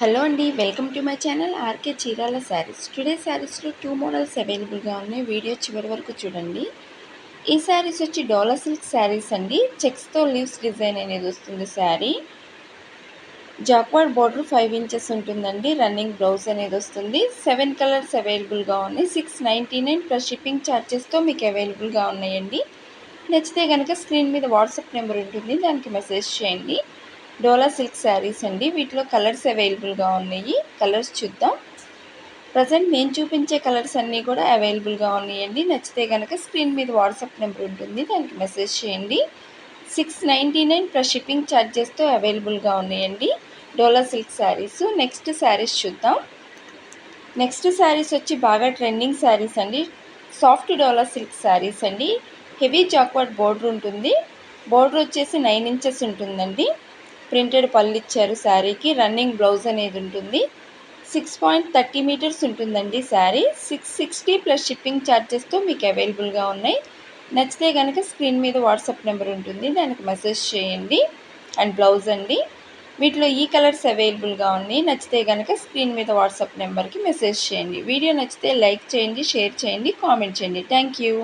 Hello అండి welcome to my channel RK Chirala sarees today శారీస్లో two models అవైలబుల్గా ఉన్నాయి. వీడియో చివరి వరకు చూడండి. ఈ శారీస్ వచ్చి డోలా సిల్క్ శారీస్ అండి. చెక్స్తో లీవ్స్ డిజైన్ అనేది వస్తుంది saree jacquard border five inches ఉంటుందండి. రన్నింగ్ బ్లౌజ్ అనేది వస్తుంది. సెవెన్ కలర్స్ అవైలబుల్గా ఉన్నాయి. Six ninety nine plus shipping ఛార్జెస్తో మీకు అవైలబుల్గా ఉన్నాయండి. నచ్చితే కనుక స్క్రీన్ మీద వాట్సాప్ నెంబర్ ఉంటుంది. దానికి మెసేజ్ చేయండి. డోలా సిల్క్ శారీస్ అండి. వీటిలో కలర్స్ అవైలబుల్గా ఉన్నాయి. కలర్స్ చూద్దాం. ప్రజెంట్ నేను చూపించే కలర్స్ అన్నీ కూడా అవైలబుల్గా ఉన్నాయండి. నచ్చితే కనుక స్క్రీన్ మీద వాట్సాప్ నెంబర్ ఉంటుంది. దానికి మెసేజ్ చేయండి. Six ninety nine plus shipping ఛార్జెస్తో అవైలబుల్గా ఉన్నాయండి డోలా సిల్క్ శారీస్. నెక్స్ట్ శారీస్ చూద్దాం. నెక్స్ట్ శారీస్ వచ్చి బాగా ట్రెండింగ్ శారీస్ అండి. సాఫ్ట్ డోలా సిల్క్ శారీస్ అండి. హెవీ జాక్వర్డ్ బోర్డర్ ఉంటుంది. బోర్డర్ వచ్చేసి నైన్ ఇంచెస్ ఉంటుందండి. ప్రింటెడ్ పళ్ళు ఇచ్చారు శారీకి. రన్నింగ్ బ్లౌజ్ అనేది ఉంటుంది. సిక్స్ పాయింట్ థర్టీ మీటర్స్ ఉంటుందండి saree. Six sixty plus shipping ఛార్జెస్తో మీకు అవైలబుల్గా ఉన్నాయి. నచ్చితే కనుక స్క్రీన్ మీద వాట్సాప్ నెంబర్ ఉంటుంది. దానికి మెసేజ్ చేయండి. అండ్ బ్లౌజ్ అండి. వీటిలో ఈ కలర్స్ అవైలబుల్గా ఉన్నాయి. నచ్చితే కనుక స్క్రీన్ మీద వాట్సాప్ నెంబర్కి మెసేజ్ చేయండి. వీడియో నచ్చితే లైక్ చేయండి షేర్ చేయండి కామెంట్ చేయండి. Thank you.